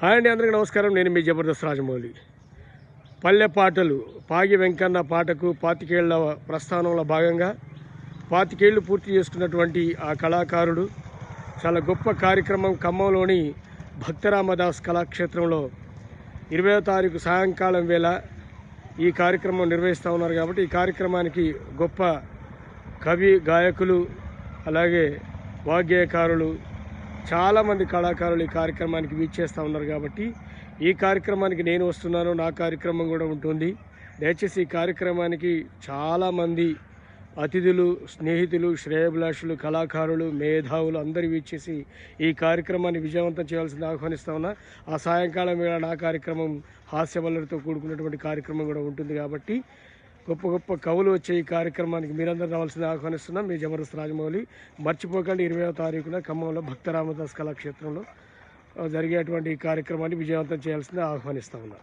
Hi అండి అందరికీ నమస్కారం. నేను మీ జబర్దస్త్ రాజమౌళి. పల్లె పాటలు పాగి వెంకన్న పాటకు పాతికేళ్ళ ప్రస్థానంలో భాగంగా పాతికేళ్ళు పూర్తి చేసుకున్నటువంటి ఆ కళాకారుడు చాలా గొప్ప కార్యక్రమం ఖమ్మంలోని భక్తరామదాస్ కళాక్షేత్రంలో ఇరవై తారీఖు సాయంకాలం వేళ ఈ కార్యక్రమం నిర్వహిస్తూ ఉన్నారు కాబట్టి ఈ కార్యక్రమానికి గొప్ప కవి గాయకులు అలాగే వాగ్గేయకారులు చాలామంది కళాకారులు ఈ కార్యక్రమానికి వీచేస్తూ ఉన్నారు కాబట్టి ఈ కార్యక్రమానికి నేను వస్తున్నాను నా కార్యక్రమం కూడా ఉంటుంది. దయచేసి ఈ కార్యక్రమానికి చాలామంది అతిథులు స్నేహితులు శ్రేయభిలాషులు కళాకారులు మేధావులు అందరూ వీచేసి ఈ కార్యక్రమాన్ని విజయవంతం చేయాల్సింది ఆహ్వానిస్తా ఉన్నా. ఆ సాయంకాలం వేళ నా కార్యక్రమం హాస్యవల్లరితో కూడుకున్నటువంటి కార్యక్రమం కూడా ఉంటుంది కాబట్టి గొప్ప గొప్ప కవులు వచ్చే ఈ కార్యక్రమానికి మీరందరూ రావాల్సింది ఆహ్వానిస్తున్నాం. మీ జబర్దస్త్ రాజమౌళి. మర్చిపోకండి ఇరవై తారీఖున ఖమ్మంలో భక్త రామదాస్ కళాక్షేత్రంలో జరిగేటువంటి ఈ కార్యక్రమాన్ని విజయవంతం చేయాల్సింది ఆహ్వానిస్తా ఉన్నాం.